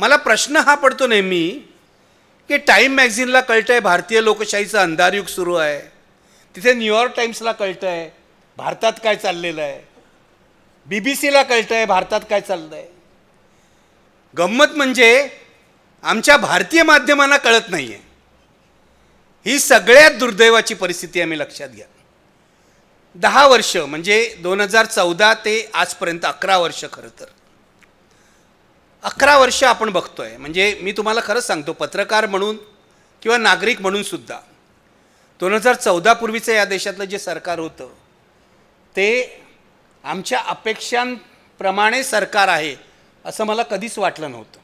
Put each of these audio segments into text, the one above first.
मला प्रश्न हा पडतो नेहमी की टाईम मॅगझिनला कळतं आहे भारतीय लोकशाहीचं अंधारयुग सुरू आहे. तिथे न्यूयॉर्क टाईम्सला कळतं आहे भारतात काय चाललेलं आहे. बी बी सीला कळतं आहे भारतात काय चाललं आहे गंमत म्हणजे आमच्या भारतीय माध्यमांना कळत नाही आहे ही सगळ्यात दुर्दैवाची परिस्थिती आम्ही लक्षात घ्या. दहा वर्ष म्हणजे दोन हजार चौदा ते आजपर्यंत अकरा वर्ष खरं तर. अकरा वर्ष आपण बघतोय. म्हणजे मी तुम्हाला खरंच सांगतो पत्रकार म्हणून किंवा नागरिक म्हणून सुद्धा दोन हजार चौदापूर्वीचं या देशातलं जे सरकार होतं ते आमच्या अपेक्षांप्रमाणे सरकार आहे असं मला कधीच वाटलं नव्हतं.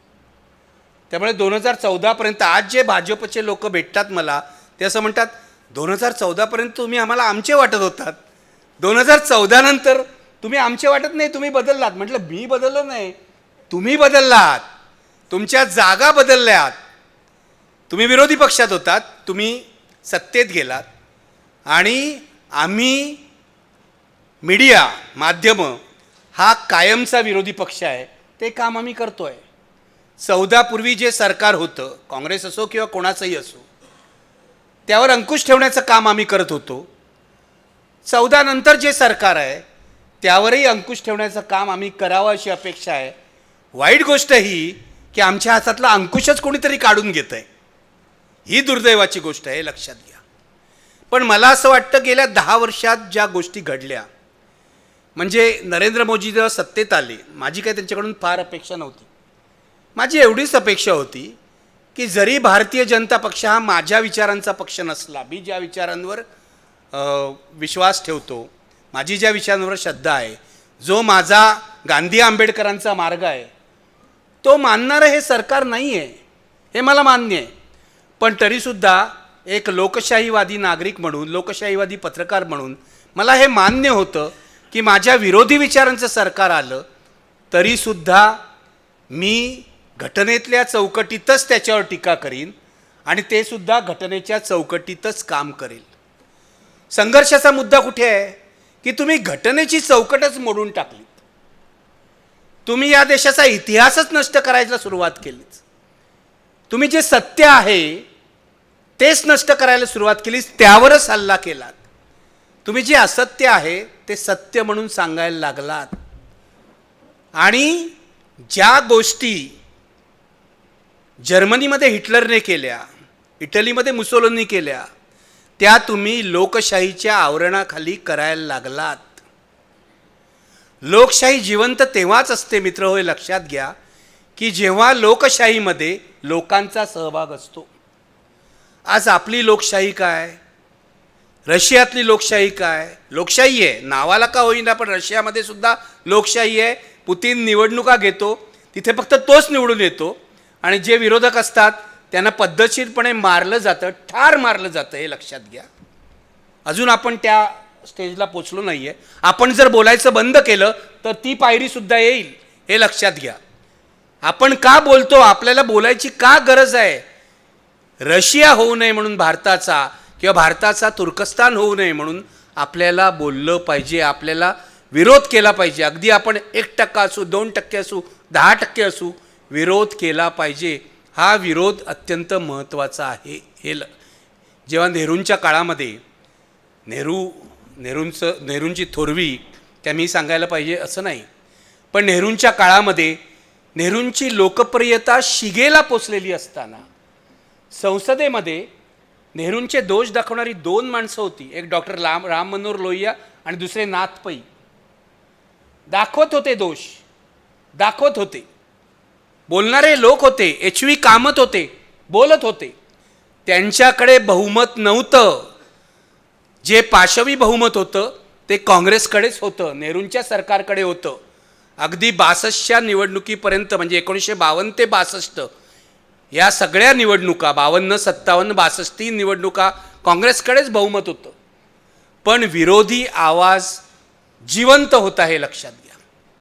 त्यामुळे दोन हजार चौदापर्यंत आज जे भाजपचे लोक भेटतात मला ते असं म्हणतात दोन हजार चौदापर्यंत तुम्ही आम्हाला आमचे वाटत होतात. दोन हजार चौदानंतर तुम्ही आमचे वाटत नाही तुम्ही बदललात. म्हटलं मी बदललो नाही. तुम्ही बदललात तुमच्या जागा बदलल्यात तुम्ही विरोधी पक्षात होतात तुम्ही सत्तेत गेलात आणि आम्ही मीडिया माध्यमं हा कायमचा विरोधी पक्ष आहे ते काम आम्ही करतो आहे चौदापूर्वी जे सरकार होतं काँग्रेस असो किंवा कोणाचंही असो त्यावर अंकुश ठेवण्याचं काम आम्ही करत होतो. चौदानंतर जे सरकार आहे त्यावरही अंकुश ठेवण्याचं काम आम्ही करावं अशी अपेक्षा आहे. वाईट गोष्ट ही की आमच्या हातातला अंकुशच कोणीतरी काढून घेत आहे ही दुर्दैवाची गोष्ट आहे लक्षात घ्या. पण मला असं वाटतं गेल्या दहा वर्षात ज्या गोष्टी घडल्या म्हणजे नरेंद्र मोदी जेव्हा सत्तेत आले माझी काही त्यांच्याकडून फार अपेक्षा नव्हती. माझी एवढीच अपेक्षा होती की जरी भारतीय जनता पक्ष हा माझ्या विचारांचा पक्ष नसला मी ज्या विचारांवर विश्वास ठेवतो माझी ज्या विचारांवर श्रद्धा आहे जो माझा गांधी आंबेडकरांचा मार्ग आहे तो मानणारं हे सरकार नाही आहे हे मला मान्य आहे. पण तरीसुद्धा एक लोकशाहीवादी नागरिक म्हणून लोकशाहीवादी पत्रकार म्हणून मला हे मान्य होतं की माझ्या विरोधी विचारांचं सरकार आलं तरीसुद्धा मी घटनेतल्या चौकटीतच त्याच्यावर टीका करीन आणि ते सुद्धा घटनेच्या चौकटीतच काम करेल संघर्षाचा मुद्दा कुठे आहे? की तुम्ही घटनेची चौकटच मोडून टाकली. तुम्ही या देशाचा इतिहासच नष्ट करायला सुरुवात केलीच. तुम्ही जे सत्य आहे तेच नष्ट करायला सुरुवात केलीच त्यावरच हल्ला केलात. तुम्ही जे असत्य आहे ते सत्य म्हणून सांगायला लागलात. आणि ज्या गोष्टी जर्मनीमध्ये हिटलरने केल्या इटलीमध्ये मुसोलोनी केल्या त्या तुम्ही लोकशाहीच्या आवरणाखाली करायला लागलात. लोकशाही जिवंत तेव्हाच असते मित्र होय लक्षात घ्या की जेव्हा लोकशाहीमध्ये लोकांचा सहभाग असतो. आज आपली लोकशाही काय? रशियातली लोकशाही काय? लोकशाही आहे. नावाला का होईना पण रशियामध्ये सुद्धा लोकशाही आहे. पुतीन निवडणुका घेतो तिथे फक्त तोच निवडून येतो. आणि जे विरोधक असतात त्यांना पद्धतशीरपणे मारलं जातं ठार मारलं जातं हे लक्षात घ्या. अजून आपण त्या स्टेजला पोचलो नाही आहे आपण जर बोलायचं बंद केलं तर ती पायरीसुद्धा येईल. हे लक्षात घ्या. आपण का बोलतो? आपल्याला बोलायची का गरज आहे? रशिया होऊ नये म्हणून भारताचा किंवा भारताचा तुर्कस्तान होऊ नये म्हणून आपल्याला बोललं पाहिजे आपल्याला विरोध केला पाहिजे. अगदी आपण एक टक्का असू दोन टक्के असू दहा टक्के असू विरोध केला पाहिजे. हा विरोध अत्यंत महत्त्वाचा आहे. हे ल जेव्हा नेहरूंच्या काळामध्ये नेहरू नेहरूंचं नेहरूंची थोरवी त्या मी सांगायला पाहिजे असं नाही. पण नेहरूंच्या काळामध्ये नेहरूंची लोकप्रियता शिगेला पोचलेली असताना संसदेमध्ये नेहरूंचे दोष दाखवणारी दोन माणसं होती. एक डॉक्टर राम राम मनोहर लोहिया आणि दुसरे नाथ पै. दाखवत होते दोष. दाखवत होते. बोलणारे लोक होते. एच व्ही कामत होते. बोलत होते. त्यांच्याकडे बहुमत नव्हतं. जे पाशवी बहुमत होतं ते काँग्रेसकडेच होतं नेहरूंच्या सरकारकडे होतं. अगदी बासष्टच्या निवडणुकीपर्यंत म्हणजे एकोणीसशे बावन्न ते बासष्ट या सगळ्या निवडणुका बावन्न सत्तावन्न बासष्ट तीन निवडणुका काँग्रेसकडेच बहुमत होतं. पण विरोधी आवाज जिवंत होता हे लक्षात घ्या.